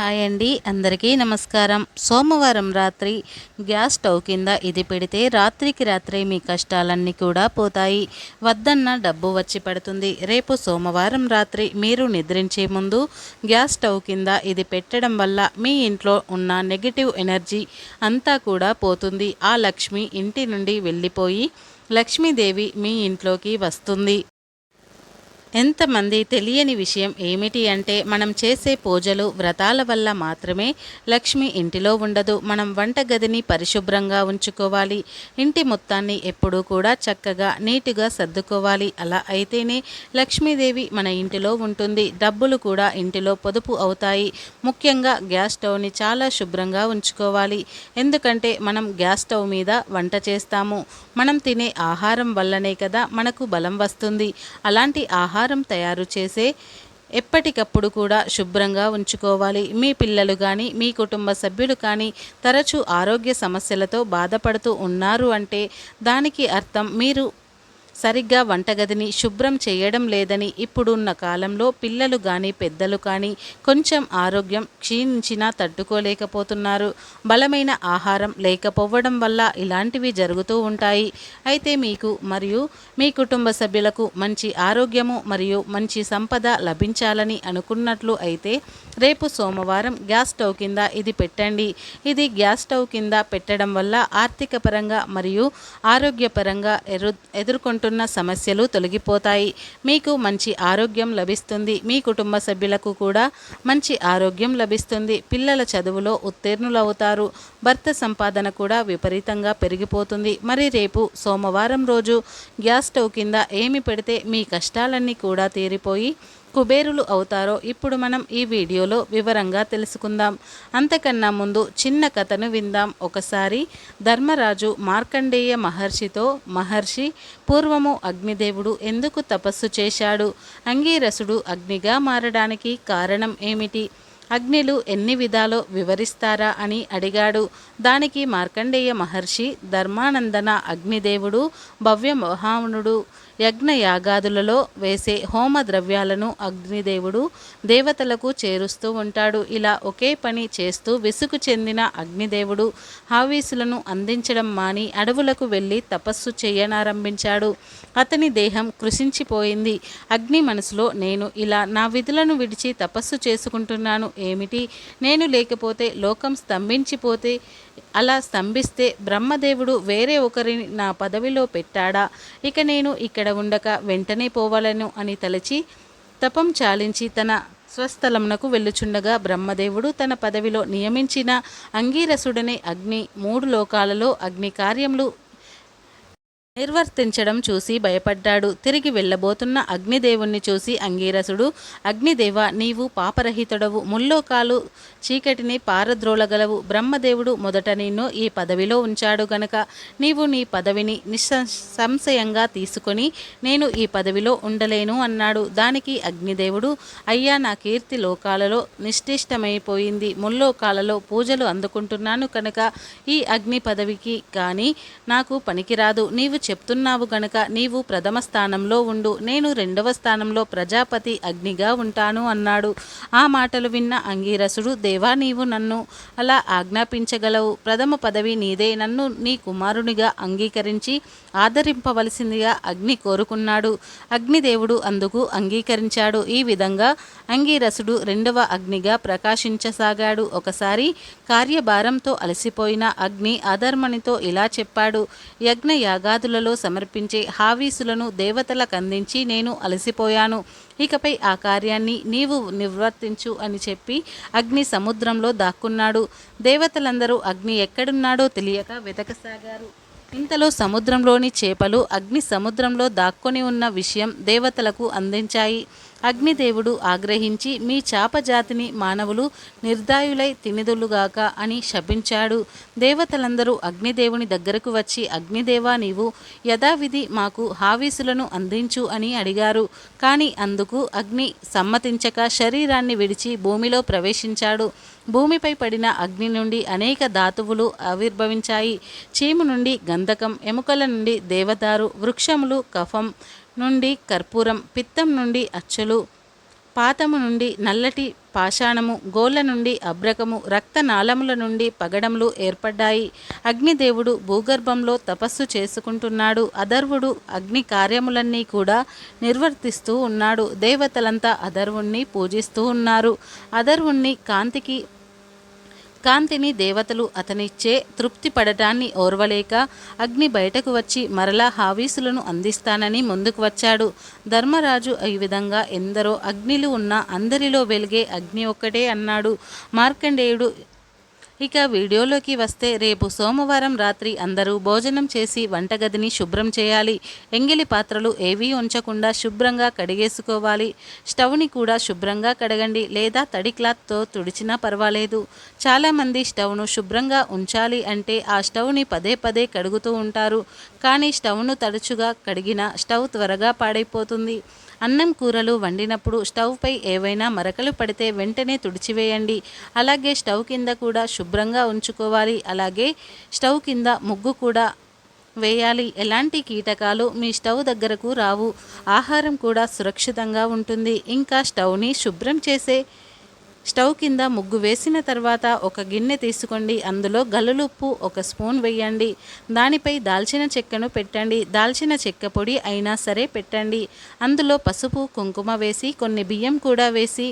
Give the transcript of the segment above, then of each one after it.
Hi అండి. అందరికీ నమస్కారం. సోమవారం రాత్రి గ్యాస్ స్టవ్ కింద ఇది పెడితే రాత్రికి రాత్రే మీ కష్టాలన్నీ కూడా పోతాయి. వద్దన్న డబ్బు వచ్చి పడుతుంది. రేపు సోమవారం రాత్రి మీరు నిద్రించే ముందు గ్యాస్ స్టవ్ కింద ఇది పెట్టడం వల్ల మీ ఇంట్లో ఉన్న నెగిటివ్ ఎనర్జీ అంతా కూడా పోతుంది. ఆ లక్ష్మి ఇంటి నుండి వెళ్ళిపోయి లక్ష్మీదేవి మీ ఇంట్లోకి వస్తుంది. ఎంతమంది తెలియని విషయం ఏమిటి అంటే మనం చేసే పూజలు వ్రతాల వల్ల మాత్రమే లక్ష్మి ఇంటిలో ఉండదు. మనం వంటగదిని పరిశుభ్రంగా ఉంచుకోవాలి. ఇంటి మొత్తాన్ని ఎప్పుడూ కూడా చక్కగా నీటుగా సర్దుకోవాలి. అలా అయితేనే లక్ష్మీదేవి మన ఇంటిలో ఉంటుంది. డబ్బులు కూడా ఇంటిలో పొదుపు అవుతాయి. ముఖ్యంగా గ్యాస్ స్టవ్ని చాలా శుభ్రంగా ఉంచుకోవాలి. ఎందుకంటే మనం గ్యాస్ స్టవ్ మీద వంట చేస్తాము. మనం తినే ఆహారం వల్లనే కదా మనకు బలం వస్తుంది. అలాంటి ఆహారం ఆహారం తయారు చేసే ఎప్పటికప్పుడు కూడా శుభ్రంగా ఉంచుకోవాలి. మీ పిల్లలు కానీ మీ కుటుంబ సభ్యులు కానీ తరచూ ఆరోగ్య సమస్యలతో బాధపడుతూ ఉన్నారు అంటే దానికి అర్థం మీరు సరిగ్గా వంటగదిని శుభ్రం చేయడం లేదని ఇప్పుడున్న కాలంలో పిల్లలు కానీ పెద్దలు కానీ కొంచెం ఆరోగ్యం క్షీణించినా తట్టుకోలేకపోతున్నారు. బలమైన ఆహారం లేకపోవడం వల్ల ఇలాంటివి జరుగుతూ ఉంటాయి. అయితే మీకు మరియు మీ కుటుంబ సభ్యులకు మంచి ఆరోగ్యము మరియు మంచి సంపద లభించాలని అనుకున్నట్లు అయితే రేపు సోమవారం గ్యాస్ స్టవ్ కింద ఇది పెట్టండి. ఇది గ్యాస్ స్టవ్ కింద పెట్టడం వల్ల ఆర్థిక పరంగా మరియు ఆరోగ్యపరంగా ఎరు ఎదుర్కొంటున్న ఎదుర్కొంటున్న సమస్యలు తొలగిపోతాయి. మీకు మంచి ఆరోగ్యం లభిస్తుంది. మీ కుటుంబ సభ్యులకు కూడా మంచి ఆరోగ్యం లభిస్తుంది. పిల్లల చదువులో ఉత్తీర్ణులవుతారు. భర్త సంపాదన కూడా విపరీతంగా పెరిగిపోతుంది. మరి రేపు సోమవారం రోజు గ్యాస్ స్టవ్ కింద ఏమి పెడితే మీ కష్టాలన్నీ కూడా తీరిపోయి కుబేరులు అవుతారో ఇప్పుడు మనం ఈ వీడియోలో వివరంగా తెలుసుకుందాం. అంతకన్నా ముందు చిన్న కథను విందాం. ఒకసారి ధర్మరాజు మార్కండేయ మహర్షితో మహర్షి పూర్వము అగ్నిదేవుడు ఎందుకు తపస్సు చేశాడు? అంగీరసుడు అగ్నిగా మారడానికి కారణం ఏమిటి? అగ్నిలు ఎన్ని విధాలో వివరిస్తారా? అని అడిగాడు. దానికి మార్కండేయ మహర్షి ధర్మానందన అగ్నిదేవుడు భవ్య మహామునుడు యజ్ఞ యాగాదులలో వేసే హోమ ద్రవ్యాలను అగ్నిదేవుడు దేవతలకు చేరుస్తూ ఉంటాడు. ఇలా ఒకే పని చేస్తూ విసుగు చెందిన అగ్నిదేవుడు హావీసులను అందించడం మాని అడవులకు వెళ్ళి తపస్సు చేయనారంభించాడు. అతని దేహం కృషించిపోయింది అగ్ని మనసులో నేను ఇలా నా విధులను విడిచి తపస్సు చేసుకుంటున్నాను. ఏమిటి? నేను లేకపోతే లోకం స్తంభించిపోతే అలా స్తంభిస్తే బ్రహ్మదేవుడు వేరే ఒకరిని నా పదవిలో పెట్టాడా? ఇక నేను ఇక్కడ ఉండక వెంటనే పోవాలను అని తలచి తపం చాలించి తన స్వస్థలమునకు వెళ్ళుచుండగా బ్రహ్మదేవుడు తన పదవిలో నియమించిన అంగీరసుడనే అగ్ని మూడు లోకాలలో అగ్ని కార్యములు నిర్వర్తించడం చూసి భయపడ్డాడు. తిరిగి వెళ్ళబోతున్న అగ్నిదేవుణ్ణి చూసి అంగీరసుడు అగ్నిదేవ నీవు పాపరహితుడవు. ముల్లోకాలు చీకటిని పారద్రోలగలవు. బ్రహ్మదేవుడు మొదట నిన్ను ఈ పదవిలో ఉంచాడు గనక. నీవు నీ పదవిని నిస్సంశయంగా తీసుకొని నేను ఈ పదవిలో ఉండలేను అన్నాడు. దానికి అగ్నిదేవుడు అయ్యా నా కీర్తి లోకాలలో నిష్ఠిష్టమైపోయింది ముల్లోకాలలో పూజలు అందుకుంటున్నాను కనుక ఈ అగ్ని పదవికి కానీ నాకు పనికిరాదు. నీవు చెప్తున్నావు గనక నీవు ప్రథమ స్థానంలో ఉండు. నేను రెండవ స్థానంలో ప్రజాపతి అగ్నిగా ఉంటాను అన్నాడు. ఆ మాటలు విన్న అంగీరసుడు దేవా నీవు నన్ను అలా ఆజ్ఞాపించగలవు. ప్రథమ పదవి నీదే. నన్ను నీ కుమారునిగా అంగీకరించి ఆదరింపవలసిందిగా అగ్ని కోరుకున్నాడు. అగ్నిదేవుడు అందుకు అంగీకరించాడు. ఈ విధంగా అంగీరసుడు రెండవ అగ్నిగా ప్రకాశించసాగాడు. ఒకసారి కార్యభారంతో అలసిపోయిన అగ్ని అధర్మణితో ఇలా చెప్పాడు. యజ్ఞ యాగాదులలో సమర్పించే హావీసులను దేవతలకు అందించి నేను అలసిపోయాను. ఇకపై ఆ కార్యాన్ని నీవు నిర్వర్తించు అని చెప్పి అగ్ని సముద్రంలో దాక్కున్నాడు. దేవతలందరూ అగ్ని ఎక్కడున్నాడో తెలియక వెతకసాగారు. ఇంతలో సముద్రంలోని చేపలు అగ్ని సముద్రంలో దాక్కొని ఉన్న విషయం దేవతలకు అందించాయి. అగ్నిదేవుడు ఆగ్రహించి మీ చాప జాతిని మానవులు నిర్దాయులై తినిదొల్లుగాక అని శపించాడు. దేవతలందరూ అగ్నిదేవుని దగ్గరకు వచ్చి అగ్నిదేవా నీవు యథావిధి మాకు హావీసులను అందించు అని అడిగారు. కానీ అందుకు అగ్ని సమ్మతించక శరీరాన్ని విడిచి భూమిలో ప్రవేశించాడు. భూమిపై పడిన అగ్ని నుండి అనేక ధాతువులు ఆవిర్భవించాయి. చీము నుండి గంధకం ఎముకల నుండి దేవదారు వృక్షములు కఫం నుండి కర్పూరం పిత్తం నుండి అచ్చులు పాతము నుండి నల్లటి పాషాణము గోళ్ళ నుండి అబ్రకము రక్తనాళముల నుండి పగడములు ఏర్పడ్డాయి. అగ్నిదేవుడు భూగర్భంలో తపస్సు చేసుకుంటున్నాడు. అధర్వుడు అగ్ని కార్యములన్నీ కూడా నిర్వర్తిస్తూ ఉన్నాడు. దేవతలంతా అధర్వుణ్ణి పూజిస్తూ ఉన్నారు. అధర్వుణ్ణి కాంతికి కాంతిని దేవతలు అతనిచ్చే తృప్తి పడటాన్ని ఓర్వలేక అగ్ని బయటకు వచ్చి మరలా హావీసులను అందిస్తానని ముందుకు వచ్చాడు. ధర్మరాజు ఈ విధంగా ఎందరో అగ్నిలు ఉన్న అందరిలో వెలిగే అగ్ని ఒక్కటే అన్నాడు. మార్కండేయుడు ఇక వీడియోలోకి వస్తే రేపు సోమవారం రాత్రి అందరూ భోజనం చేసి వంటగదిని శుభ్రం చేయాలి. ఎంగిలి పాత్రలు ఏవీ ఉంచకుండా శుభ్రంగా కడిగేసుకోవాలి. స్టవ్ని కూడా శుభ్రంగా కడగండి లేదా తడి క్లాత్తో తుడిచినా పర్వాలేదు. చాలామంది స్టవ్ను శుభ్రంగా ఉంచాలి అంటే ఆ స్టవ్ని పదే పదే కడుగుతూ ఉంటారు. కానీ స్టవ్ను తరచుగా కడిగిన స్టవ్ త్వరగా పాడైపోతుంది. అన్నం కూరలు వండినప్పుడు స్టవ్పై ఏవైనా మరకలు పడితే వెంటనే తుడిచివేయండి. అలాగే స్టవ్ కింద కూడా శుభ్రంగా ఉంచుకోవాలి. అలాగే స్టవ్ కింద ముగ్గు కూడా వేయాలి. ఎలాంటి కీటకాలు మీ స్టవ్ దగ్గరకు రావు. ఆహారం కూడా సురక్షితంగా ఉంటుంది. ఇంకా స్టవ్ని శుభ్రం చేసే స్టవ్ కింద ముగ్గు వేసిన తర్వాత ఒక గిన్నె తీసుకోండి. అందులో గల్లులుప్పు ఒక స్పూన్ వేయండి. దానిపై దాల్చిన చెక్కను పెట్టండి. దాల్చిన చెక్క పొడి అయినా సరే పెట్టండి. అందులో పసుపు కుంకుమ వేసి కొన్ని బియ్యం కూడా వేసి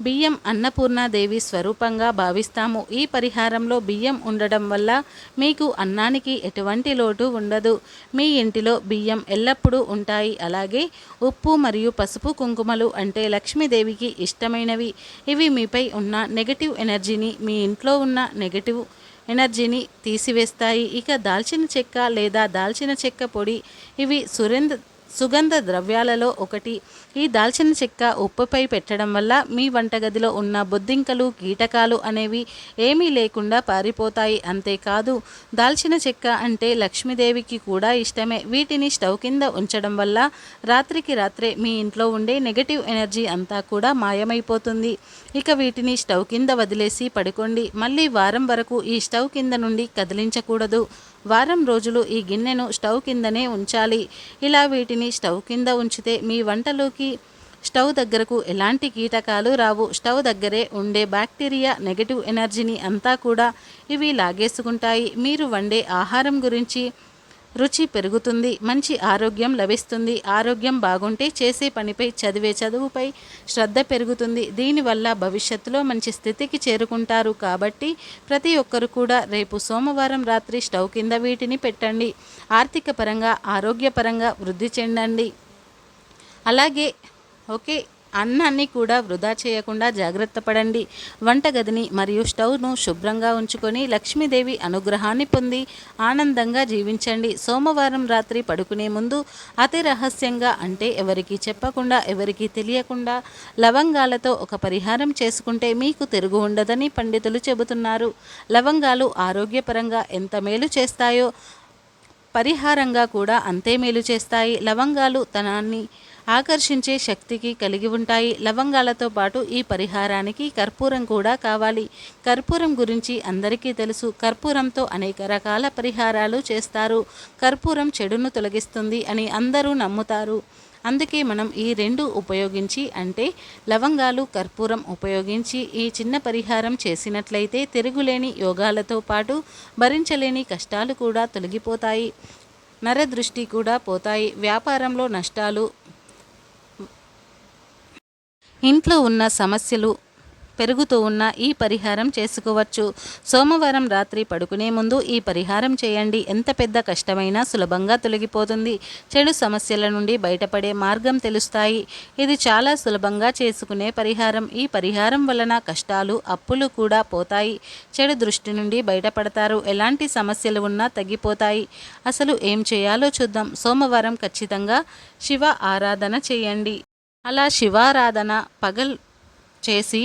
బియ్యం అన్నపూర్ణాదేవి స్వరూపంగా భావిస్తాము. ఈ పరిహారంలో బియ్యం ఉండడం వల్ల మీకు అన్నానికి ఎటువంటి లోటు ఉండదు. మీ ఇంటిలో బియ్యం ఎల్లప్పుడూ ఉంటాయి. అలాగే ఉప్పు మరియు పసుపు కుంకుమలు అంటే లక్ష్మీదేవికి ఇష్టమైనవి. ఇవి మీపై ఉన్న నెగటివ్ ఎనర్జీని మీ ఇంట్లో ఉన్న నెగటివ్ ఎనర్జీని తీసివేస్తాయి. ఇక దాల్చిన చెక్క లేదా దాల్చిన చెక్క పొడి ఇవి సురేంద్ర సుగంధ ద్రవ్యాలలో ఒకటి. ఈ దాల్చిన చెక్క ఉప్పుపై పెట్టడం వల్ల మీ వంటగదిలో ఉన్న బొద్దింకలు కీటకాలు అనేవి ఏమీ లేకుండా పారిపోతాయి. అంతేకాదు దాల్చిన చెక్క అంటే లక్ష్మీదేవికి కూడా ఇష్టమే. వీటిని స్టవ్ కింద ఉంచడం వల్ల రాత్రికి రాత్రే మీ ఇంట్లో ఉండే నెగటివ్ ఎనర్జీ అంతా కూడా మాయమైపోతుంది. ఇక వీటిని స్టవ్ కింద వదిలేసి పడుకోండి. మళ్ళీ వారం వరకు ఈ స్టవ్ కింద నుండి కదిలించకూడదు. వారం రోజులు ఈ గిన్నెను స్టవ్ కిందనే ఉంచాలి. ఇలా వీటిని స్టవ్ కింద ఉంచితే మీ వంటలోకి స్టవ్ దగ్గరకు ఎలాంటి కీటకాలు రావు. స్టవ్ దగ్గరే ఉండే బ్యాక్టీరియా నెగటివ్ ఎనర్జీని అంతా కూడా ఇవి లాగేసుకుంటాయి. మీరు వండే ఆహారం గురించి రుచి పెరుగుతుంది మంచి ఆరోగ్యం లభిస్తుంది ఆరోగ్యం బాగుంటే చేసే పనిపై చదివే చదువుపై శ్రద్ధ పెరుగుతుంది. దీనివల్ల భవిష్యత్తులో మంచి స్థితికి చేరుకుంటారు కాబట్టి ప్రతి ఒక్కరు కూడా రేపు సోమవారం రాత్రి స్టవ్ కింద వీటిని పెట్టండి. ఆర్థిక పరంగా ఆరోగ్యపరంగా వృద్ధి చెందండి. అలాగే ఓకే. అన్నాన్ని కూడా వృధా చేయకుండా జాగ్రత్త పడండి. వంటగదిని మరియు స్టవ్ను శుభ్రంగా ఉంచుకొని లక్ష్మీదేవి అనుగ్రహాన్ని పొంది ఆనందంగా జీవించండి. సోమవారం రాత్రి పడుకునే ముందు అతి రహస్యంగా అంటే ఎవరికి చెప్పకుండా ఎవరికీ తెలియకుండా లవంగాలతో ఒక పరిహారం చేసుకుంటే మీకు తిరుగు ఉండదని పండితులు చెబుతున్నారు. లవంగాలు ఆరోగ్యపరంగా ఎంత మేలు చేస్తాయో పరిహారంగా కూడా అంతే మేలు చేస్తాయి. లవంగాలు తనాన్ని ఆకర్షించే శక్తికి కలిగి ఉంటాయి. లవంగాలతో పాటు ఈ పరిహారానికి కర్పూరం కూడా కావాలి. కర్పూరం గురించి అందరికీ తెలుసు. కర్పూరంతో అనేక రకాల పరిహారాలు చేస్తారు. కర్పూరం చెడును తొలగిస్తుంది అని అందరూ నమ్ముతారు. అందుకే మనం ఈ రెండు ఉపయోగించి అంటే లవంగాలు కర్పూరం ఉపయోగించి ఈ చిన్న పరిహారం చేసినట్లయితే తిరుగులేని యోగాలతో పాటు భరించలేని కష్టాలు కూడా తొలగిపోతాయి. నరదృష్టి కూడా పోతాయి. వ్యాపారంలో నష్టాలు ఇంట్లో ఉన్న సమస్యలు పెరుగుతూ ఉన్న ఈ పరిహారం చేసుకోవచ్చు. సోమవారం రాత్రి పడుకునే ముందు ఈ పరిహారం చేయండి. ఎంత పెద్ద కష్టమైనా సులభంగా తొలగిపోతుంది. చెడు సమస్యల నుండి బయటపడే మార్గం తెలుస్తాయి. ఇది చాలా సులభంగా చేసుకునే పరిహారం. ఈ పరిహారం వలన కష్టాలు అప్పులు కూడా పోతాయి. చెడు దృష్టి నుండి బయటపడతారు. ఎలాంటి సమస్యలు ఉన్నా తగ్గిపోతాయి. అసలు ఏం చేయాలో చూద్దాం. సోమవారం ఖచ్చితంగా శివ ఆరాధన చేయండి. అలా శివారాధన పగల్ చేసి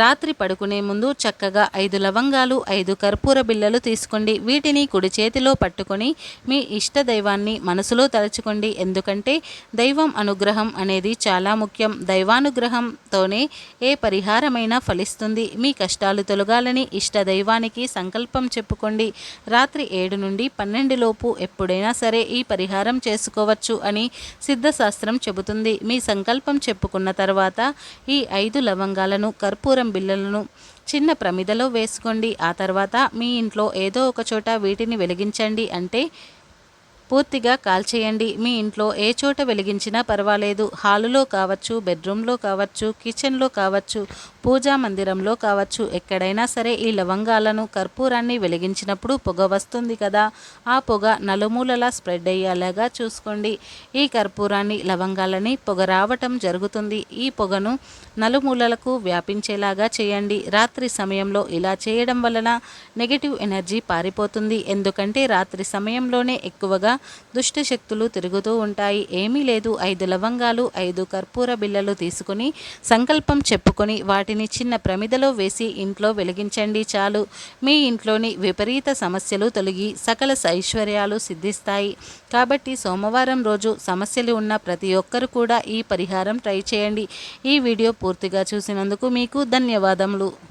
రాత్రి పడుకునే ముందు చక్కగా ఐదు లవంగాలు ఐదు కర్పూర బిళ్ళలు తీసుకోండి. వీటిని కుడి చేతిలో పట్టుకొని మీ ఇష్ట దైవాన్ని మనసులో తలుచుకోండి. ఎందుకంటే దైవం అనుగ్రహం అనేది చాలా ముఖ్యం. దైవానుగ్రహంతోనే ఏ పరిహారమైనా ఫలిస్తుంది. మీ కష్టాలు తొలగాలని ఇష్ట దైవానికి సంకల్పం చెప్పుకోండి. రాత్రి ఏడు నుండి పన్నెండు లోపు ఎప్పుడైనా సరే ఈ పరిహారం చేసుకోవచ్చు అని సిద్ధశాస్త్రం చెబుతుంది. మీ సంకల్పం చెప్పుకున్న తర్వాత ఈ ఐదు లవంగాలను కర్పూరం బిళ్ళలను చిన్న ప్రమిదలో వేసుకోండి. ఆ తర్వాత మీ ఇంట్లో ఏదో ఒక చోట వీటిని వెలిగించండి అంటే పూర్తిగా కాల్చేయండి. మీ ఇంట్లో ఏ చోట వెలిగించినా పర్వాలేదు. హాలులో కావచ్చు బెడ్రూమ్లో కావచ్చు కిచెన్లో కావచ్చు పూజా మందిరంలో కావచ్చు. ఎక్కడైనా సరే ఈ లవంగాలను కర్పూరాన్ని వెలిగించినప్పుడు పొగ వస్తుంది కదా. ఆ పొగ నలుమూలలా స్ప్రెడ్ అయ్యేలాగా చూసుకోండి. ఈ కర్పూరాన్ని లవంగాలని పొగ రావటం జరుగుతుంది. ఈ పొగను నలుమూలలకు వ్యాపించేలాగా చేయండి. రాత్రి సమయంలో ఇలా చేయడం వలన నెగిటివ్ ఎనర్జీ పారిపోతుంది. ఎందుకంటే రాత్రి సమయంలోనే ఎక్కువగా దుష్ట శక్తులు తిరుగుతూ ఉంటాయి. ఏమీ లేదు. ఐదు లవంగాలు ఐదు కర్పూర బిళ్ళలు తీసుకుని సంకల్పం చెప్పుకొని వాటిని చిన్న ప్రమిదలో వేసి ఇంట్లో వెలిగించండి చాలు. మీ ఇంట్లోని విపరీత సమస్యలు తొలగి సకల ఐశ్వర్యాలు సిద్ధిస్తాయి. కాబట్టి సోమవారం రోజు సమస్యలు ఉన్న ప్రతి ఒక్కరు కూడా ఈ పరిహారం ట్రై చేయండి. ఈ వీడియో పూర్తిగా చూసినందుకు మీకు ధన్యవాదములు.